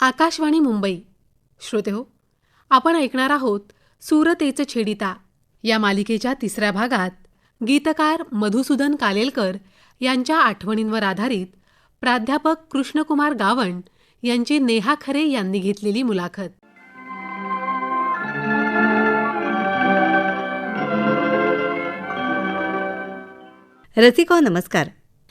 आकाशवाणी मुंबई. श्रोते हो आपण ऐकणार आहोत सुरतेच छेडिता. या मालिकेच्या तिसऱ्या भागात गीतकार मधुसूदन कालेलकर यांच्या आठवणींवर आधारित प्राध्यापक कृष्णकुमार गावण यांची नेहा खरे यांनी घेतलेली मुलाखत. रसिको नमस्कार.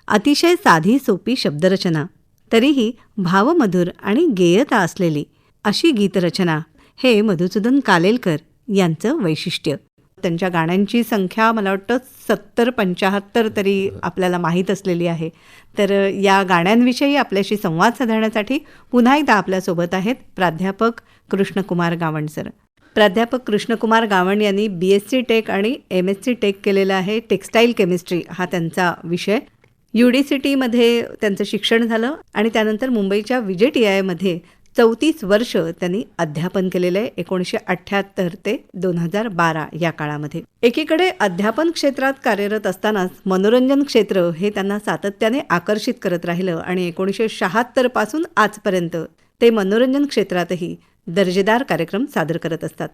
अतिशय साधी सोपी शब्दरचना. तरीही भावमधुर आणि गेयता असलेली अशी गीतरचना हे मधुसूदन कालेलकर यांचं वैशिष्ट्य. त्यांच्या गाण्यांची संख्या मला वाटतं सत्तर पंच्याहत्तर तरी आपल्याला माहीत असलेली आहे. तर या गाण्यांविषयी आपल्याशी संवाद साधण्यासाठी पुन्हा एकदा आपल्यासोबत आहेत प्राध्यापक कृष्णकुमार गावण सर. प्राध्यापक कृष्णकुमार गावण यांनी बी एस सी टेक आणि एम एस सी टेक केलेलं आहे टेक्स्टाईल केमिस्ट्री हा त्यांचा विषय. यू डी सी टीमध्ये त्यांचं शिक्षण झालं आणि त्यानंतर मुंबईच्या विजय टी आयमध्ये चौतीस वर्ष त्यांनी अध्यापन केलेलं आहे एकोणीसशे अठ्ठ्याहत्तर ते दोन हजार बारा या काळामध्ये. एकीकडे अध्यापन क्षेत्रात कार्यरत असतानाच मनोरंजन क्षेत्र हे त्यांना सातत्याने आकर्षित करत राहिलं आणि एकोणीसशे शहात्तरपासून आजपर्यंत ते मनोरंजन क्षेत्रातही दर्जेदार कार्यक्रम सादर करत असतात.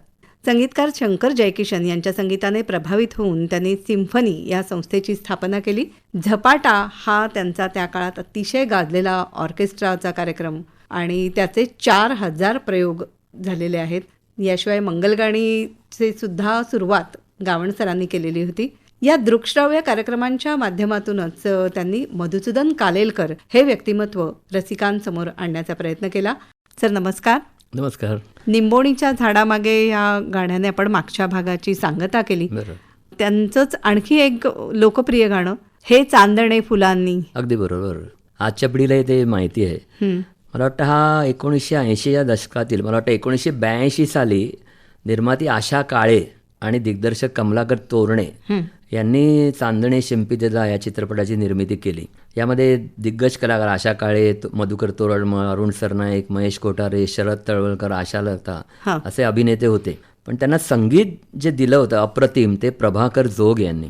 संगीतकार शंकर जयकिशन यांच्या संगीताने प्रभावित होऊन त्यांनी सिम्फनी या संस्थेची स्थापना केली. झपाटा हा त्यांचा त्या काळात अतिशय गाजलेला ऑर्केस्ट्राचा कार्यक्रम आणि त्याचे चार हजार प्रयोग झालेले आहेत. याशिवाय मंगलगाणीचे सुद्धा सुरुवात गावण सरांनी केलेली होती. या दृकश्राव्य कार्यक्रमांच्या माध्यमातूनच त्यांनी मधुसूदन कालेलकर हे व्यक्तिमत्व रसिकांसमोर आणण्याचा प्रयत्न केला. सर नमस्कार. नमस्कार. निंबोणीच्या झाडामागे या गाण्याने आपण मागच्या भागाची सांगता केली. त्यांचंच आणखी एक लोकप्रिय गाणं हे चांदणे फुलांनी. अगदी बरोबर. आजच्या पिढीलाही ते माहिती आहे. मला वाटतं हा एकोणीसशे ऐंशी या दशकातील मला वाटतं एकोणीसशे ब्याऐंशी साली निर्माती आशा काळे आणि दिग्दर्शक कमलाकर तोरणे. यांनी चांदणे शिंपितेजा या चित्रपटाची निर्मिती केली यामध्ये दिग्गज कलाकार आशा काळे मधुकर तोरडम अरुण सरनाईक महेश कोठारे शरद तळवळकर आशा लता. असे अभिनेते होते पण त्यांना संगीत जे दिलं होतं अप्रतिम ते प्रभाकर जोग यांनी.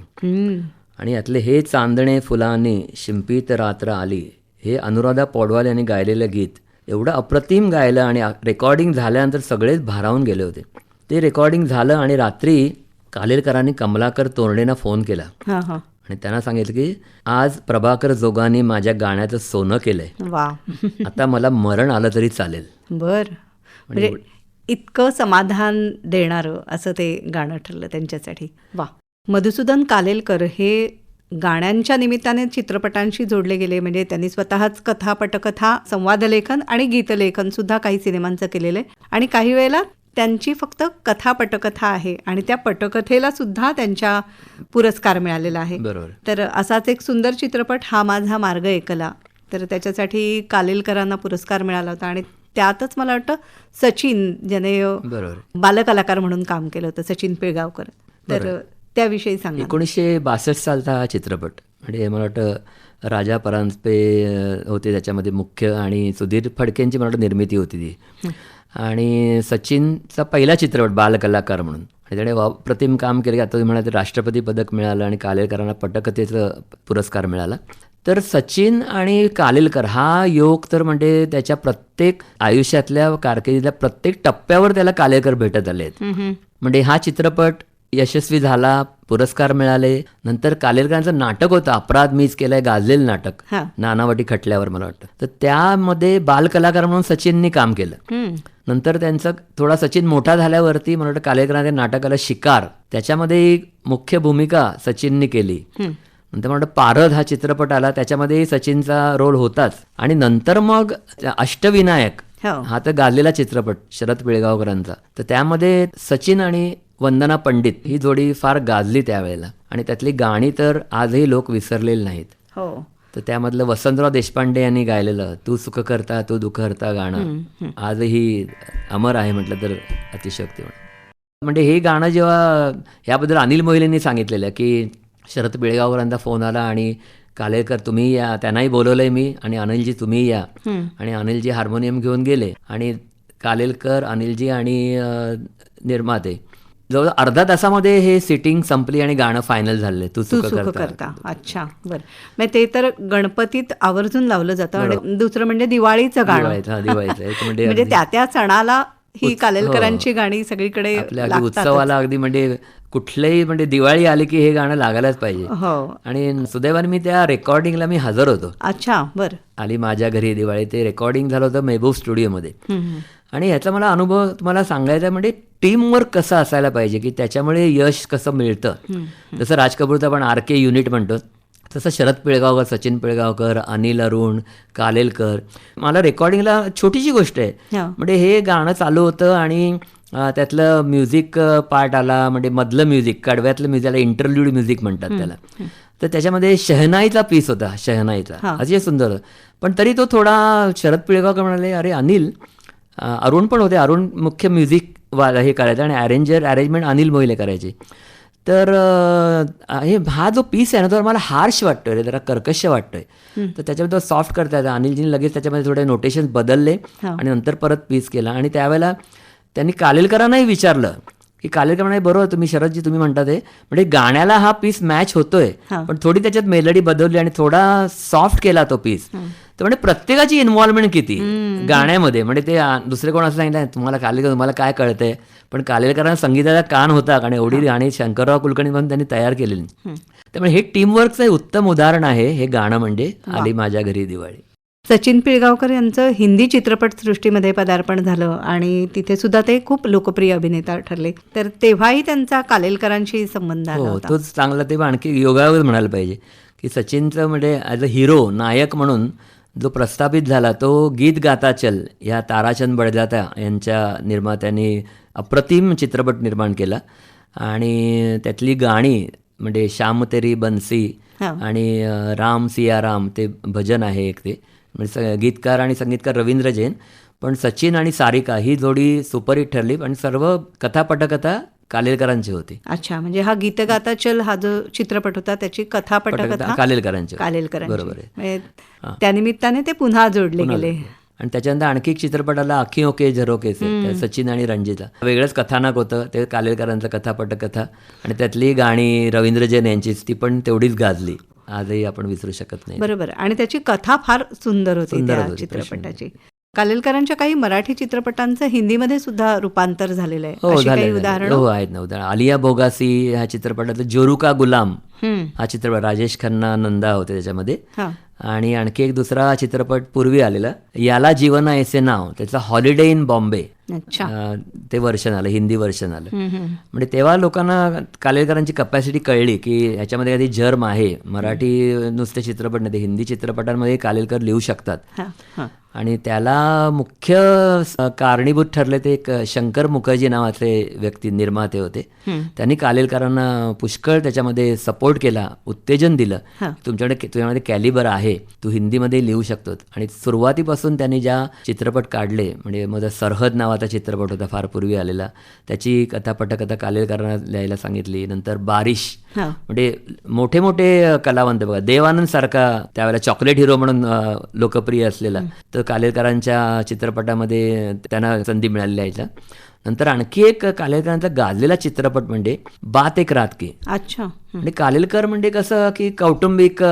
आणि यातले हे चांदणे फुलांनी शिंपीत रात्र आली हे अनुराधा पौडवाल यांनी गायलेलं गीत एवढं अप्रतिम गायलं आणि रेकॉर्डिंग झाल्यानंतर सगळेच भारावून गेले होते ते रेकॉर्डिंग झालं आणि रात्री कालेलकरांनी कमलाकर तोरडेंना फोन केला. हा हा. आणि त्यांना सांगितलं की आज प्रभाकर जोगांनी माझ्या गाण्याचं सोनं केलंय. वा. आता मला मरण आलं तरी चालेल. बर. म्हणजे इतकं समाधान देणारं असं ते गाणं ठरलं त्यांच्यासाठी. वा. मधुसूदन कालेलकर हे गाण्यांच्या निमित्ताने चित्रपटांशी जोडले गेले. म्हणजे त्यांनी स्वतःच कथा पटकथा संवादलेखन आणि गीतलेखन सुद्धा काही सिनेमांचं केलेलं आहे. आणि काही वेळेला त्यांची फक्त कथा पटकथा आहे आणि त्या पटकथेला सुद्धा त्यांच्या पुरस्कार मिळालेला आहे. बरोबर. तर असाच एक सुंदर चित्रपट हा माझा मार्ग एकला तर त्याच्यासाठी कालेलकरांना पुरस्कार मिळाला होता आणि त्यातच मला वाटतं सचिन ज्याने बालकलाकार म्हणून काम केलं होतं सचिन पिळगावकर. तर त्याविषयी सांगा. एकोणीसशे बासष्ट सालचा हा चित्रपट म्हणजे मला वाटतं राजा परांजपे होते त्याच्यामध्ये मुख्य आणि सुधीर फडकेंची मला वाटतं निर्मिती होती ती. आणि सचिनचा पहिला चित्रपट बालकलाकार म्हणून. आणि त्याने वा- प्रतिम काम केलं की आता तुम्ही म्हणाले राष्ट्रपती पदक मिळालं आणि कालेलकरांना पटकथेचं पुरस्कार मिळाला. तर सचिन आणि कालेलकर हा योग तर म्हणजे त्याच्या प्रत्येक आयुष्यातल्या कारकिर्दीतल्या प्रत्येक टप्प्यावर त्याला कालेलकर भेटत आले आहेत म्हणजे हा चित्रपट यशस्वी झाला पुरस्कार मिळाले. नंतर कालेलकरांचं नाटक होतं अपराध मीच केलंय गाजलेलं नाटक. नानावटी खटल्यावर मला वाटतं. तर त्यामध्ये बालकलाकार म्हणून सचिननी काम केलं. नंतर त्यांचं थोडा सचिन मोठा झाल्यावरती मला वाटतं कालेकरांच्या नाटक आलं शिकार. त्याच्यामध्ये मुख्य भूमिका सचिननी केली. नंतर मला वाटतं पारद हा चित्रपट आला. त्याच्यामध्ये सचिनचा रोल होताच. आणि नंतर मग अष्टविनायक हो. हा तर गाजलेला चित्रपट शरद पिळगावकरांचा. तर त्यामध्ये सचिन आणि वंदना पंडित ही जोडी फार गाजली त्यावेळेला. आणि त्यातली गाणी तर आजही लोक विसरलेली नाहीत. हो. तर त्यामधलं वसंतराव देशपांडे यांनी गायलेलं तू सुख करता तू दुःख करता गाणं आजही अमर आहे म्हटलं तर अतिशयोक्ती म्हणजे हे गाणं जेव्हा याबद्दल अनिल मोहिलेंनी सांगितलेलं की शरद पिळगावकरांचा फोन आला आणि कालेकर तुम्ही या त्यांनाही बोलवलंय मी आणि अनिलजी तुम्ही या. आणि अनिलजी हार्मोनियम घेऊन गेले आणि कालेलकर अनिलजी आणि निर्माते जवळ अर्धा तासामध्ये हे सिटिंग संपली आणि गाणं फायनल झालं तू सुख करता. करता. अच्छा बरं. मग ते तर गणपतीत आवर्जून लावलं जातं आणि दुसरं म्हणजे दिवाळीचं गाणं. हा, म्हणजे म्हणजे त्या त्या सणाला ही कालेलकरांची गाणी सगळीकडे. उत्सवाला अगदी म्हणजे कुठल्याही म्हणजे दिवाळी आली की हे गाणं लागायलाच पाहिजे. हो. आणि सुदैवाने मी त्या रेकॉर्डिंगला मी हजर होतो. अच्छा बरं. आली माझ्या घरी दिवाळी. ते रेकॉर्डिंग झालं होतं मेहबूब स्टुडिओमध्ये. आणि ह्याचा मला अनुभव तुम्हाला सांगायचा म्हणजे टीमवर्क कसं असायला पाहिजे की त्याच्यामुळे यश कसं मिळतं? जसं राज कपूरचं आपण आर के युनिट म्हणतो तसं शरद पिळगावकर सचिन पिळगावकर अनिल अरुण कालेलकर. मला रेकॉर्डिंगला छोटीशी गोष्ट आहे. म्हणजे हे गाणं चालू होतं आणि त्यातलं म्युझिक पार्ट आला म्हणजे मधलं म्युझिक कडव्यातलं म्युझिक आला इंटरल्यूड म्युझिक म्हणतात त्याला. तर त्याच्यामध्ये शहनाईचा पीस होता शहनाईचा. अतिशय सुंदर. होतं. पण तरी तो थोडा शरद पिळगावकर म्हणाले अरे अनिल अरुण पण होते. अरुण मुख्य म्युझिक वा हे करायचं आणि अरेंजर अरेंजमेंट अनिल मोहिले करायचे. तर हे हा जो पीस आहे ना तो मला हार्श वाटतोय रे जरा कर्कश वाटतोय. तर त्याच्यामध्ये तो सॉफ्ट करता येतं. अनिलजीने लगेच त्याच्यामध्ये थोडे नोटेशन बदलले. आणि नंतर परत पीस केला. आणि त्यावेळेला त्यांनी कालेलकरांनाही विचारलं की कालेलकर म्हणे बरोबर तुम्ही शरदजी तुम्ही म्हणता ते. म्हणजे गाण्याला हा पीस मॅच होतोय. पण थोडी त्याच्यात मेलडी बदलली आणि थोडा सॉफ्ट केला तो पीस तर म्हणजे प्रत्येकाची इन्व्हॉल्वमेंट किती? गाण्यामध्ये. म्हणजे ते दुसरे कोण असं सांगितलं तुम्हाला कालेलकर तुम्हाला काय कळतंय? पण कालेलकरांना संगीताचा कान होता आणि एवढी गाणी शंकरराव कुलकर्णी म्हणून त्यांनी तयार केलेली. त्यामुळे हे टीमवर्कचं उत्तम उदाहरण आहे हे गाणं म्हणजे आली माझ्या घरी दिवाळी. सचिन पिळगावकर यांचं हिंदी चित्रपट सृष्टीमध्ये पदार्पण झालं आणि तिथे सुद्धा ते खूप लोकप्रिय अभिनेता ठरले. तर तेव्हाही त्यांचा कालेलकरांशी संबंध आला हो तोच चांगला ते पण आणखी योगावर म्हणायला पाहिजे की सचिनचं म्हणजे ॲज अ हिरो नायक म्हणून जो प्रस्थापित झाला तो गीत गाता चल ह्या ताराचंद बडजात्या यांच्या निर्मात्यांनी अप्रतिम चित्रपट निर्माण केला. आणि त्यातली गाणी म्हणजे श्याम तेरी बन्सी. आणि राम सिया राम ते भजन आहे एक ते. म्हणजे स- गीतकार आणि संगीतकार रवींद्र जैन. पण सचिन आणि सारिका ही जोडी सुपरहिट ठरली. आणि सर्व कथा पटकथा कालेलकरांची होती. अच्छा म्हणजे हा गीत गाता चल हा जो चित्रपट होता त्याची कथा पटकथा कालेलकरांची. कालेलकरांची. बरोबर आहे. म्हणजे त्यानिमित्ताने ते पुन्हा जोडले गेले. आणि त्याच्यानंतर आणखी एक चित्रपट आला अखियो के झरो के से त्या सचिन आणि रणजिता. वेगळंच कथानक होतं ते कालेलकरांचं कथा पटकथा आणि त्यातली गाणी रवींद्र जैन यांचीच ती पण तेवढीच गाजली. आजही आपण विसरू शकत नाही. बरोबर. आणि त्याची कथा फार सुंदर होती त्या होती, चित्रपटाची. कालेलकरांच्या काही मराठी चित्रपटांचं हिंदीमध्ये सुद्धा रूपांतर झालेलं आहे. हो अशी काही झालं उदाहरणं? हो आहेत ना उदाहरण. आलिया भोगासी ह्या चित्रपटातलं जोरुका गुलाम. हा चित्रपट राजेश खन्ना नंदा होते त्याच्यामध्ये. आणि आणखी एक दुसरा चित्रपट पूर्वी आलेला याला जीवन ऐसे नाव त्याचं हॉलिडे इन बॉम्बे ते वर्षन आलं हिंदी वर्षन आलं. म्हणजे तेव्हा लोकांना कालेलकरांची कपॅसिटी कळली की ह्याच्यामध्ये काही जर्म आहे. मराठी नुसते चित्रपट नाही ते हिंदी चित्रपटांमध्ये कालेलकर लिहू शकतात. आणि त्याला मुख्य कारणीभूत ठरले ते एक शंकर मुखर्जी नावाचे व्यक्ती निर्माते होते. त्यांनी कालेलकरांना पुष्कळ त्याच्यामध्ये सपोर्ट केला उत्तेजन दिलं. तुमच्याकडे तुझ्यामध्ये कॅलिबर आहे तू हिंदीमध्ये लिहू शकतो आणि सुरुवातीपासून त्यांनी ज्या चित्रपट काढले म्हणजे माझा सरहद नावाचा चित्रपट होता फार पूर्वी आलेला त्याची कथा पटकथा कालेलकरांना लिहायला सांगितली. नंतर बारिश. म्हणजे मोठे मोठे कलावंत बघा देवानंद सारखा त्यावेळेला चॉकलेट हिरो म्हणून लोकप्रिय असलेला. तर कालेलकरांच्या चित्रपटामध्ये त्यांना संधी मिळाली आहे नंतर आणखी एक कालेलकरांचा गाजलेला चित्रपट म्हणजे बात एक रात की. अच्छा. म्हणजे कालेलकर म्हणजे कसं की कौटुंबिक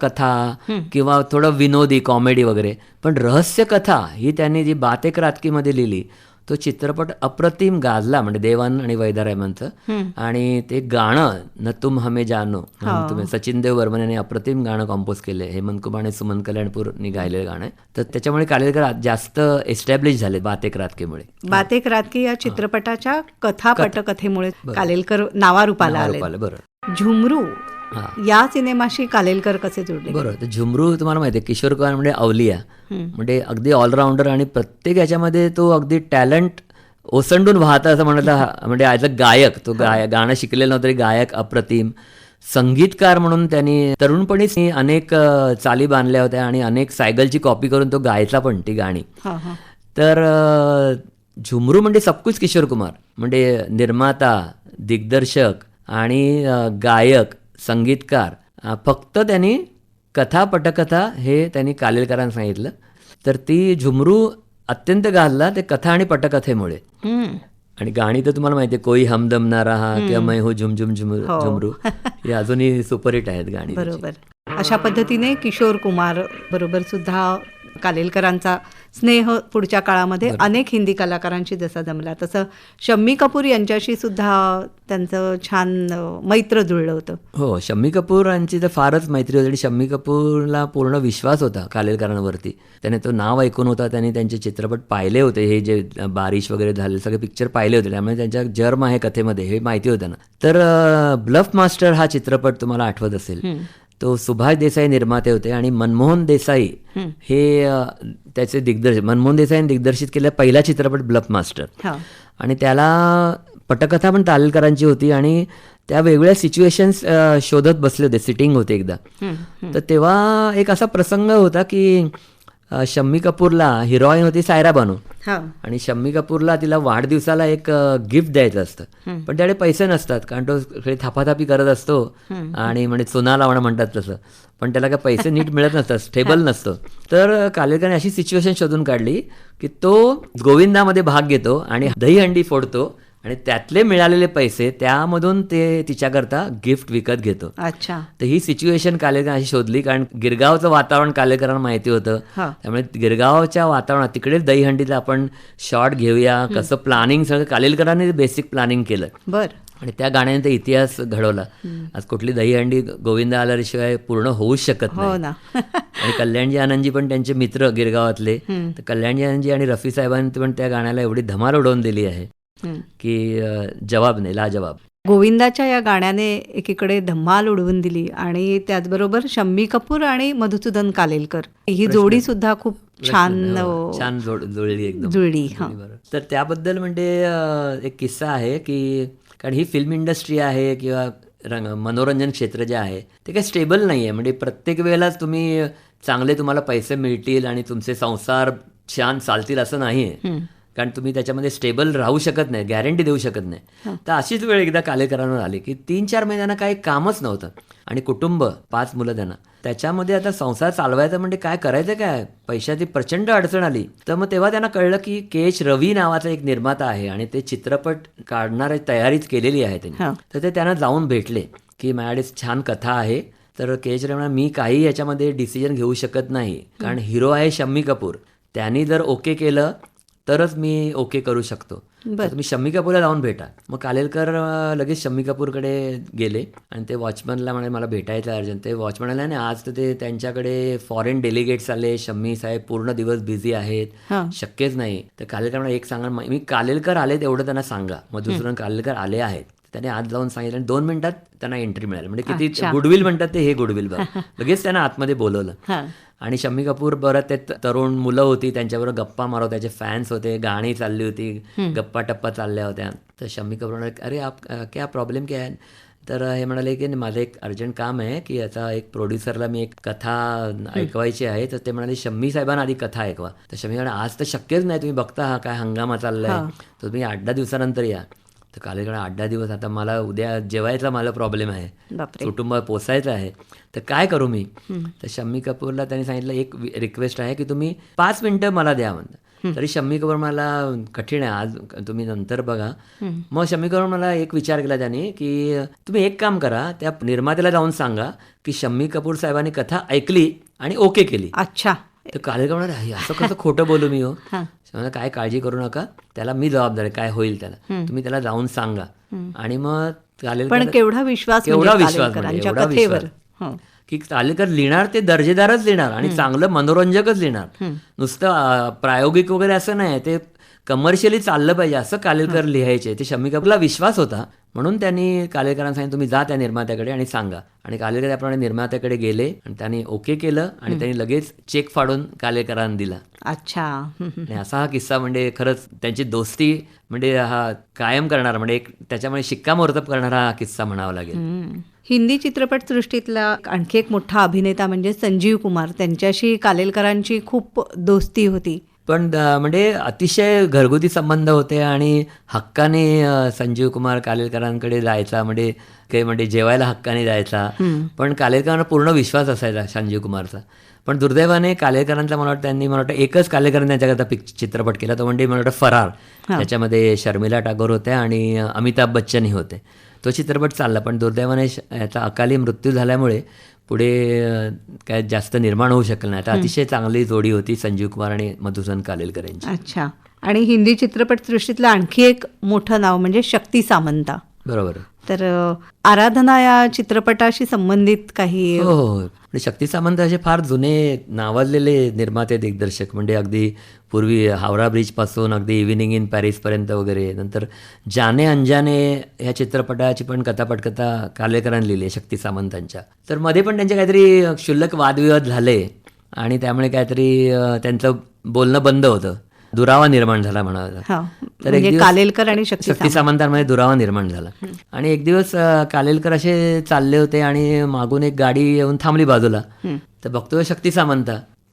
कथा किंवा थोडं विनोदी कॉमेडी वगैरे. पण रहस्य कथा ही त्यांनी जी बात एक रातकीमध्ये लिहिली तो चित्रपट अप्रतिम गाजला म्हणजे देवान आणि वैदारायमांचं आणि ते गाणं न तुम हमे जानो म्हणून तुम्ही सचिन देव वर्मन यांनी अप्रतिम गाणं कॉम्पोज केले हेमंत कुमार आणि सुमन कल्याणपूरनी गायलेलं गाणं आहे. तर त्याच्यामुळे कालेलकर जास्त एस्टॅब्लिश झाले बात एक रातकीमुळे बातेक रातकी या चित्रपटाच्या कथा पटकथेमुळे कालेलकर नावारूपाला आले झुमरू. हा. या सिनेमाशी कालेलकर कसे जोडले? बरोबर. झुमरू तुम्हाला माहिती आहे किशोर कुमार म्हणजे अवलिया. म्हणजे अगदी ऑलराऊंडर आणि प्रत्येक याच्यामध्ये तो अगदी टॅलेंट ओसंडून वाहता असं म्हणायला हा- म्हणजे ॲज अ गायक तो गाय गाणं शिकलेलं नव्हतं तरी गायक अप्रतिम संगीतकार म्हणून त्यांनी तरुणपणीच अनेक चाली बांधल्या होत्या आणि अनेक सायकलची कॉपी करून तो गायचा पण ती गाणी. तर झुमरू म्हणजे सबकुच किशोर कुमार. म्हणजे निर्माता दिग्दर्शक आणि गायक संगीतकार फक्त त्यांनी कथा पटकथा हे त्यांनी कालेलकरांना सांगितलं तर ती झुमरू अत्यंत गाजला ते कथा आणि पटकथेमुळे. आणि गाणी तर तुम्हाला माहिती आहे कोई हमदम ना रहा किंवा मै हो झुम झुम झुम. झुमरू ही अजूनही सुपरहिट आहेत गाणी. बरोबर अशा पद्धतीने किशोर कुमार बरोबर सुद्धा कालेलकरांचा स्नेह पुढच्या काळामध्ये अनेक हिंदी कलाकारांशी जसा जमला. तसं शम्मी कपूर यांच्याशी सुद्धा त्यांचं छान मैत्र जुळलं होतं. हो शम्मी कपूर यांची तर फारच मैत्री होती आणि शम्मी कपूरला पूर्ण विश्वास होता कालेलकरांवरती. त्याने तो नाव ऐकून होता त्यांनी त्यांचे चित्रपट पाहिले होते. हे जे बारिश वगैरे झाले सगळे पिक्चर पाहिले होते. त्यामुळे त्यांच्या जर्म आहे कथेमध्ये हे माहिती होतं ना. तर ब्लफ मास्टर हा चित्रपट तुम्हाला आठवत असेल. तो सुभाष देसाई निर्माते होते आणि मनमोहन देसाई हे त्याचे दिग्दर्शक मनमोहन देसाईने दिग्दर्शित केलेला पहिला चित्रपट ब्लफ मास्टर. आणि त्याला पटकथा पण तालेलकरांची होती आणि त्या वेगवेगळ्या सिच्युएशन्स शोधत बसले होते सिटिंग होते एकदा. तर तेव्हा एक असा प्रसंग होता की शम्मी कपूरला हिरोईन होती सायरा बानू. आणि शम्मी कपूरला तिला वाढदिवसाला एक गिफ्ट द्यायचं असतं. पण त्याकडे पैसे नसतात कारण तो थापाथापी करत असतो. आणि म्हणजे चुना लावणं म्हणतात तसं. पण त्याला काय पैसे नीट मिळत नसतात स्टेबल नसतं. तर कालेकरने अशी सिच्युएशन शोधून काढली की तो गोविंदामध्ये भाग घेतो आणि दहीहंडी फोडतो आणि त्यातले मिळालेले पैसे त्यामधून ते तिच्याकरता गिफ्ट विकत घेतो. अच्छा. तर ही सिच्युएशन कालेकर अशी शोधली कारण गिरगावचं वातावरण कालेकरांना माहिती होतं. त्यामुळे गिरगावच्या वातावरणात तिकडेच दहीहंडीला आपण शॉट घेऊया कसं प्लॅनिंग सगळं कालेलकरांनी बेसिक प्लॅनिंग केलं. बर. आणि त्या गाण्याने ते इतिहास घडवला. आज कुठली दहीहंडी गोविंदा आल्याशिवाय पूर्ण होऊच शकत हो नाही. ना. आणि कल्याणजी आनंदजी पण त्यांचे मित्र गिरगावातले. तर कल्याणजी आनंदजी आणि रफी साहेबांनी पण त्या गाण्याला एवढी धमाल उडवून दिली आहे. की जवाब नाही लाजवाब. गोविंदाच्या या गाण्याने एकीकडे धम्माल उडवून दिली आणि त्याचबरोबर शम्मी कपूर आणि मधुसूदन कालेलकर. ही जोडी सुद्धा खूप छान हो, छान जुळली एकदम. जुळली. तर त्याबद्दल म्हणजे एक किस्सा आहे की कारण ही फिल्म इंडस्ट्री आहे किंवा रंग मनोरंजन क्षेत्र जे आहे ते काही स्टेबल नाही आहे म्हणजे प्रत्येक वेळेलाच तुम्ही चांगले तुम्हाला पैसे मिळतील आणि तुमचे संसार छान चालतील असं नाही आहे कारण तुम्ही त्याच्यामध्ये स्टेबल राहू शकत नाही गॅरंटी देऊ शकत नाही. तर अशीच वेळ एकदा कालेकरांवर आली की तीन चार महिन्यांना काही कामच नव्हतं. आणि कुटुंब पाच मुलं त्यांना त्याच्यामध्ये आता संसार चालवायचा म्हणजे काय करायचं काय? पैशाची प्रचंड अडचण आली. तर मग तेव्हा त्यांना कळलं की के एच रवी नावाचा एक निर्माता आहे आणि ते चित्रपट काढणारी तयारीच केलेली आहे. त्यांनी. तर ते त्यांना जाऊन भेटले की माझ्याकडे छान कथा आहे. तर के एच रवी मी काही याच्यामध्ये डिसिजन घेऊ शकत नाही. कारण हिरो आहे शम्मी कपूर. त्यांनी जर ओके केलं तरच मी ओके करू शकतो. तर तुम्ही शम्मी कपूरला जाऊन भेटा. मग कालेलकर लगेच शम्मी कपूरकडे गेले आणि ते वॉचमनला म्हणे मला भेटायचं अर्जंट. ते वॉचमन आले आणि आज तर ते त्यांच्याकडे फॉरेन डेलिगेट्स आले. शम्मी साहेब पूर्ण दिवस बिझी आहेत. शक्यच नाही. तर कालेलकर एक सांगा. मी कालेलकर आले तेवढं त्यांना सांगा. मधुसूदन कालेलकर आले आहेत. त्याने आज जाऊन सांगितलं आणि दोन मिनिटात त्यांना एंट्री मिळाली. म्हणजे किती गुडविल म्हणतात ते हे गुडविल बघ लगेच त्यांना आतमध्ये बोलवलं. आणि शम्मी कपूर बरं ते तरुण मुलं होती त्यांच्याबरोबर गप्पा मारत त्याचे फॅन्स होते गाणी चालली होती गप्पा टप्पा चालल्या होत्या. तर शम्मी कपूर म्हणाले अरे आप क्या प्रॉब्लेम क्या है? तर हे म्हणाले की माझं एक अर्जंट काम आहे की याचा एक प्रोड्युसरला मी एक कथा ऐकवायची आहे. तर ते म्हणाले शम्मी साहेबांना आधी कथा ऐकवा. तर शम्मी म्हणाले आज तर शक्यच नाही तुम्ही बघता हा काय हंगामा चाललाय. तर तुम्ही आठ दहा दिवसानंतर या. तर कालेकडे आठ दहा दिवस. आता मला उद्या जेवायचा मला प्रॉब्लेम आहे. बापरे. कुटुंब पोसायचं आहे. तर काय करू मी? तर शम्मी कपूरला त्यांनी सांगितलं एक रिक्वेस्ट आहे की तुम्ही पाच मिनिटं मला द्या म्हणतं तरी शम्मी कपूर मला कठीण आहे आज तुम्ही नंतर बघा. मग शम्मी कपूर मला एक विचार केला त्यांनी की तुम्ही एक काम करा त्या निर्मात्याला जाऊन सांगा की शम्मी कपूर साहेबांनी कथा ऐकली आणि ओके केली. अच्छा. तर "अरे, असं कसं खोटं बोलू मी हो. म्हणलं, काय काळजी करू नका त्याला मी जबाबदार काय होईल त्याला. तुम्ही त्याला जाऊन सांगा. आणि मग कालेकर पण केवढा विश्वास केवढा म्हणजे विश्वास म्हणजे एवढा विश्वास. की तालेकर लिहिणार ते दर्जेदारच लिहिणार आणि चांगलं मनोरंजकच लिहिणार. नुसतं प्रायोगिक वगैरे असं नाही ते कमर्शियली चाललं पाहिजे असं कालेकर लिहायचे. ते शम्मी कपूरला विश्वास होता म्हणून त्यांनी कालेकरांना सांगितलं तुम्ही जा त्या निर्मात्याकडे आणि सांगा. आणि कालेकर त्याप्रमाणे निर्मात्याकडे गेले आणि त्यांनी ओके केलं आणि त्यांनी लगेच चेक फाडून कालेकरांना दिला. अच्छा. आणि असा हा किस्सा म्हणजे खरंच त्यांची दोस्ती म्हणजे हा कायम करणारा म्हणजे एक त्याच्यामुळे शिक्कामोर्तब करणारा हा किस्सा म्हणावा लागेल. हिंदी चित्रपटसृष्टीतला आणखी एक मोठा अभिनेता म्हणजे संजीव कुमार. त्यांच्याशी कालेलकरांची खूप दोस्ती होती. पण म्हणजे अतिशय घरगुती संबंध होते आणि हक्काने संजीव कुमार कालेलकरांकडे जायचा म्हणजे काही म्हणजे जेवायला हक्काने जायचा. पण कालेलकरांना पूर्ण विश्वास असायचा संजीव कुमारचा. पण दुर्दैवाने कालेकरांचा मला वाटतं त्यांनी मला वाटतं एकच कालेकरांनी त्यांच्याकरता पिक चित्रपट केला तो म्हणजे मला वाटतं फरार. त्याच्यामध्ये शर्मिला टागोर होत्या आणि अमिताभ बच्चनही होते. तो चित्रपट चालला पण दुर्दैवाने याचा अकाली मृत्यू झाल्यामुळे पुढे काय जास्त निर्माण होऊ शकलं नाही. आता अतिशय चांगली जोडी होती संजीव कुमार आणि मधुसूदन कालेलकर यांची अच्छा. आणि हिंदी चित्रपटसृष्टीतलं आणखी एक मोठं नाव म्हणजे शक्ती सामंता. बरोबर. तर आराधना या चित्रपटाशी संबंधित काही हो, हो, हो. आणि म्हणजे शक्ती सामंत असे फार जुने नावाजलेले निर्माते दिग्दर्शक. म्हणजे अगदी पूर्वी हावरा ब्रिजपासून अगदी इव्हिनिंग इन पॅरिसपर्यंत वगैरे. नंतर जाने अंजाने ह्या चित्रपटाची पण कथा पटकथा कालेकरांनी लिहिली आहे शक्ती सामंतांच्या. तर मध्ये पण त्यांचे काहीतरी क्षुल्लक वादविवाद झाले. आणि त्यामुळे काहीतरी त्यांचं बोलणं बंद होतं. दुरावा निर्माण झाला म्हणावा हा तर एक म्हणजे कालेलकर आणि शक्ती सामंतांमध्ये दुरावा निर्माण झाला. आणि एक दिवस कालेलकर असे चालले होते आणि मागून एक गाडी येऊन थांबली बाजूला. तर बघतोय शक्ती सामंत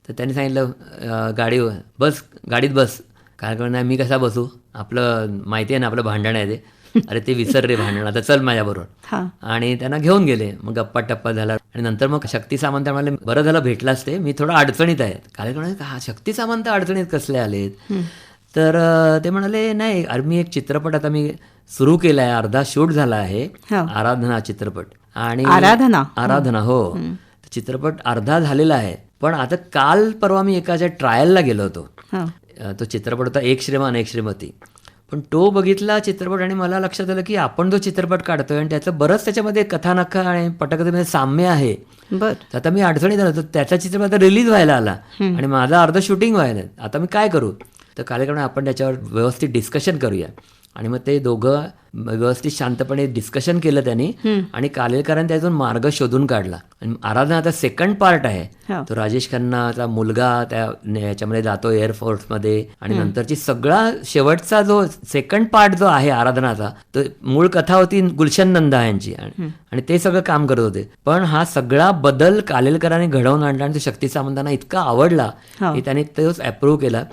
तर त्यांनी सांगितलं गाडी बस गाडीत बस. काय करणार मी कसा बसू? आपलं माहिती आहे ना आपलं भांडण आहे ते. अरे ते विसर रे भांडण आता चल माझ्याबरोबर. हा. आणि त्यांना घेऊन गेले. मग गप्पा टप्पा झाला. आणि नंतर मग शक्ती सामंत म्हणाले बरं झालं भेटलाच ते. मी थोडं अडचणीत आहे. काय म्हणाले हा शक्ती सामंत अडचणीत कसले आलेत? तर ते म्हणाले नाही अरे मी एक चित्रपट आता मी सुरू केला आहे अर्धा शूट झाला आहे. आराधना चित्रपट. आणि आराधना? आराधना हो. चित्रपट अर्धा झालेला आहे. पण आता काल परवा मी एकाच्या ट्रायलला गेलो होतो. तो चित्रपट होता एक श्रीमान एक श्रीमती. पण तो बघितला चित्रपट आणि मला लक्षात आलं की आपण जो चित्रपट काढतोय आणि त्याचं बरंच त्याच्यामध्ये कथानक आणि पटकथेमध्ये साम्य आहे. बर. आता मी अडचणीत आलो तर त्याचा चित्रपट आता रिलीज व्हायला आला आणि माझा अर्ध शूटिंग व्हायला आता मी काय करू? तर कार्यक्रम आपण त्याच्यावर व्यवस्थित डिस्कशन करूया. आणि मग ते दोघं व्यवस्थित शांतपणे डिस्कशन केलं त्यांनी आणि कालेलकरांनी त्यातून मार्ग शोधून काढला. आणि आराधना आता सेकंड पार्ट आहे. हा. तो राजेश खन्नाचा मुलगा त्या याच्यामध्ये जातो एअरफोर्समध्ये आणि नंतरची सगळा शेवटचा जो सेकंड पार्ट जो आहे आराधनाचा तो मूळ कथा होती गुलशन नंदा यांची. आणि आणि ते सगळं काम करत होते. पण हा सगळा बदल कालेलकरांनी घडवून आणला आणि तो शक्ती सामंतांना इतका आवडला हा. की त्यांनी तोच अप्रूव्ह केला.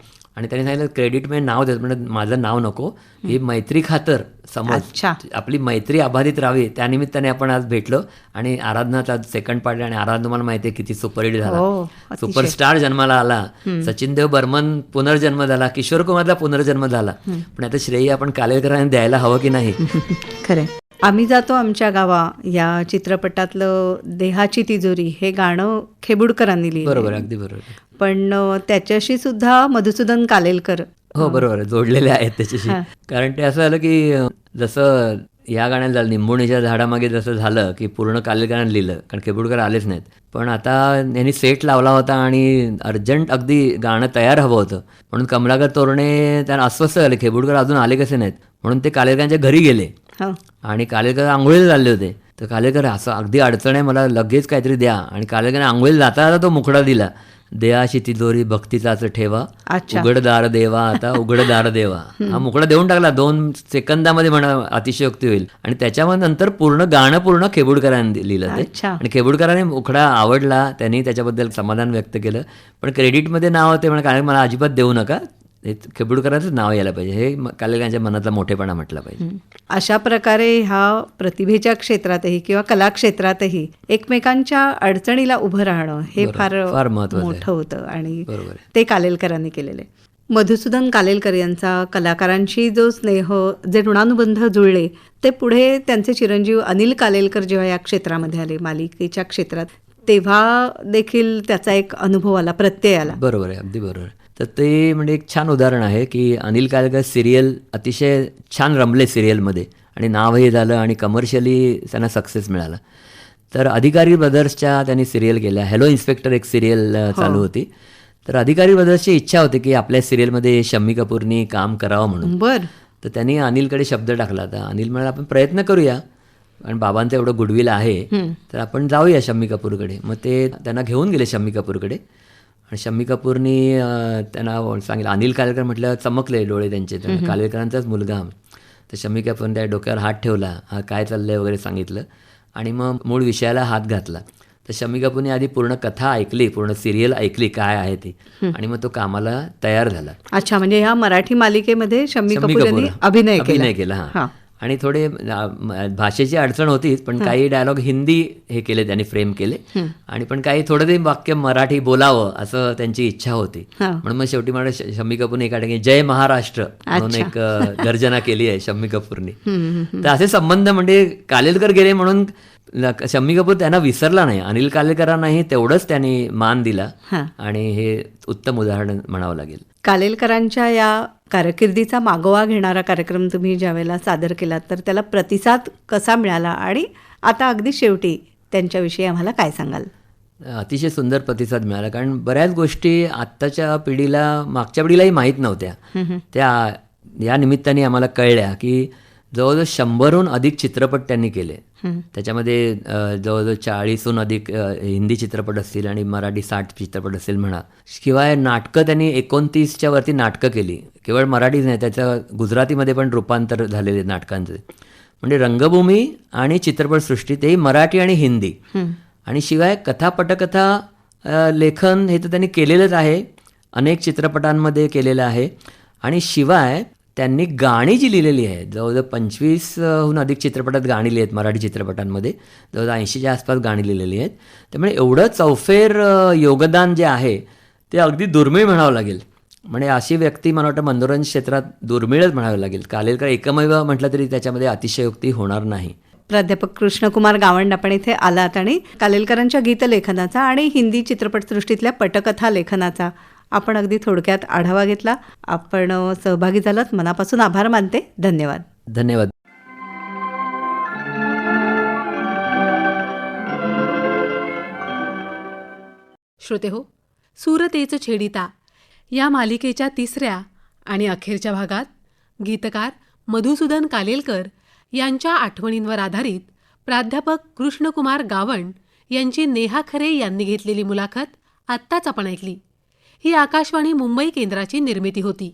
आणि त्यांनी सांगितलं क्रेडिटमध्ये नाव देत म्हणजे माझं नाव नको. ही मैत्री खातर समज. आपली मैत्री अबाधित राहावी. त्यानिमित्ताने आपण आज भेटलो आणि आराधनाचा सेकंड पार्ट आणि आराधना तुम्हाला माहिती आहे किती सुपरहिट हो, झाला. सुपरस्टार जन्माला आला. सचिन देव बर्मन पुनर्जन्म झाला. किशोर कुमारला पुनर्जन्म झाला. पण आता श्रेय आपण कालेकरांनी द्यायला हवं की नाही? खरे आम्ही जातो आमच्या गावा या चित्रपटातलं देहाची तिजोरी हे गाणं खेबुडकरांनी लिहिलं बरोबर अगदी बरोबर. पण त्याच्याशी सुद्धा मधुसूदन कालेलकर. हो बरोबर. जोडलेले आहेत त्याच्याशी. कारण ते असं झालं की जसं या गाण्यात झालं निंबोणीच्या झाडामागे जसं झालं की पूर्ण कालेलकरांनी लिहिलं कारण केबुडकर आलेच नाहीत. पण आता यांनी सेट लावला होता आणि अर्जंट अगदी गाणं तयार हवं होतं. म्हणून कमलाकर तोरणे त्यांना अस्वस्थ झाले. खेबुडकर अजून आले कसे नाहीत? म्हणून ते कालेलकरांच्या घरी गेले. आणि कालेकर आंघोळीला चालले होते. तर कालेकर असं अगदी अडचण आहे मला लगेच काहीतरी द्या. आणि कालेकर आंघोळीला जाता जाता तो मुखडा दिला. देहाशी तिजोरी भक्तीचाच ठेवा. अच्छा. उघडदार देवा आता उघडदार देवा. हा मुकडा देऊन टाकला. दोन सेकंदामध्ये म्हणा अतिशयोक्ती होईल. आणि त्याच्यामध्ये नंतर पूर्ण गाणं पूर्ण खेबुडकरांनी लिहिलं ते. आणि खेबुडकरांनी मुखडा आवडला. त्यांनी त्याच्याबद्दल समाधान व्यक्त केलं. पण क्रेडिटमध्ये नाव ते म्हणा कारण मला अजिबात देऊ नका. खेबुडकरांचंच नाव यायला पाहिजे हे कालेकरांच्या मनातला मोठेपणा म्हटला पाहिजे अशा प्रकारे ह्या प्रतिभेच्या क्षेत्रातही किंवा कला क्षेत्रातही एकमेकांच्या अडचणीला उभं राहणं हे फार फार. मोठं होतं आणि. ते कालेलकरांनी केलेले मधुसूदन कालेलकर यांचा कलाकारांशी जो स्नेह जे ऋणानुबंध जुळले ते पुढे त्यांचे चिरंजीव अनिल कालेलकर जेव्हा या क्षेत्रामध्ये आले मालिकेच्या क्षेत्रात तेव्हा देखील त्याचा एक अनुभव आला प्रत्यय आला बरोबर आहे अगदी बरोबर. तर ते म्हणजे एक छान उदाहरण आहे की अनिल कालकर सिरियल अतिशय छान रमले सिरियलमध्ये आणि नावही झालं आणि कमर्शियली त्यांना सक्सेस मिळाला. तर अधिकारी ब्रदर्सच्या त्यांनी सिरियल केल्या. हॅलो इन्स्पेक्टर एक सिरियल चालू होती. तर अधिकारी ब्रदर्सची इच्छा होती की आपल्या सिरियलमध्ये शम्मी कपूरनी काम करावं म्हणून. बर. तर त्यांनी अनिलकडे शब्द टाकला. होता अनिल म्हणाला आपण प्रयत्न करूया. कारण बाबांचं एवढं गुडविल आहे. तर आपण जाऊया शम्मी कपूरकडे. मग ते त्यांना घेऊन गेले शम्मी कपूरकडे. आणि शम्मी कपूरनी त्यांना सांगितलं अनिल कालेकर म्हटलं चमकले डोळे त्यांचे. कालेकरांचाच मुलगा. तर शम्मी कपूरने त्या डोक्यावर हात ठेवला. हा काय चाललंय वगैरे सांगितलं. आणि मग मूळ विषयाला हात घातला. तर शम्मी कपूरने आधी पूर्ण कथा ऐकली पूर्ण सिरियल ऐकली काय आहे ती. आणि मग तो कामाला तयार झाला. अच्छा म्हणजे ह्या मराठी मालिकेमध्ये शम्मी कपूर. अभिनय केला. अभिनय केला हा. आणि थोडे भाषेची अडचण होतीच पण काही डायलॉग हिंदी हे केले त्यांनी फ्रेम केले. आणि पण काही थोडं ते वाक्य मराठी बोलावं असं त्यांची इच्छा होती. म्हणून मग शेवटी मला शम्मी कपूरने एका ठिकाणी जय महाराष्ट्र म्हणून एक गर्जना केली आहे शम्मी कपूरनी. तर असे संबंध म्हणजे कालेलकर गेले म्हणून शम्मी कपूर त्यांना विसरला नाही. अनिल कालेलकरांनाही तेवढंच त्यांनी मान दिला. आणि हे उत्तम उदाहरण म्हणावं लागेल. कालेलकरांच्या या कारकिर्दीचा मागोवा घेणारा कार्यक्रम तुम्ही ज्यावेळेला सादर केलात तर त्याला प्रतिसाद कसा मिळाला आणि आता अगदी शेवटी त्यांच्याविषयी आम्हाला काय सांगाल? अतिशय सुंदर प्रतिसाद मिळाला कारण बऱ्याच गोष्टी आत्ताच्या पिढीला मागच्या पिढीलाही माहीत नव्हत्या. त्या या निमित्ताने आम्हाला कळल्या की जवळजवळ शंभरहून अधिक चित्रपट त्यांनी केले. त्याच्यामध्ये जवळजवळ चाळीसहून अधिक हिंदी चित्रपट असतील आणि मराठी साठ चित्रपट असेल म्हणा. शिवाय नाटकं त्यांनी एकोणतीसच्या वरती नाटकं केली. केवळ मराठीच नाही त्याचं गुजरातीमध्ये पण रूपांतर झालेले नाटकांचे. म्हणजे रंगभूमी आणि चित्रपटसृष्टी तेही मराठी आणि हिंदी. आणि शिवाय कथा पटकथा लेखन हे तर त्यांनी केलेलंच आहे. अनेक चित्रपटांमध्ये केलेलं आहे. आणि शिवाय त्यांनी गाणी जी लिहिलेली आहेत जवळजवळ पंचवीसहून अधिक चित्रपटात गाणी लिहित आहेत मराठी चित्रपटांमध्ये जवळजवळ ऐंशीच्या आसपास गाणी लिहिलेली आहेत. त्यामुळे एवढं चौफेर योगदान जे आहे ते अगदी दुर्मिळ म्हणावं लागेल. म्हणजे अशी व्यक्ती मला वाटतं मनोरंजन क्षेत्रात दुर्मिळच म्हणावं लागेल. कालेलकर एकमेव म्हटलं तरी त्याच्यामध्ये अतिशयोक्ती होणार नाही. प्राध्यापक कृष्णकुमार गावंड आपण इथे आलात आणि कालेलकरांच्या गीतलेखनाचा आणि हिंदी चित्रपटसृष्टीतल्या पटकथा लेखनाचा आपण अगदी थोडक्यात आढावा घेतला. आपण सहभागी झालात. मनापासून आभार मानते. धन्यवाद. धन्यवाद. श्रोते हो सुरतेचं छेडिता या मालिकेच्या तिसऱ्या आणि अखेरच्या भागात गीतकार मधुसूदन कालेलकर यांच्या आठवणींवर आधारित प्राध्यापक कृष्णकुमार गावंड यांची नेहा खरे यांनी घेतलेली मुलाखत आत्ताच आपण ऐकली. ही आकाशवाणी मुंबई केंद्राची निर्मिती होती.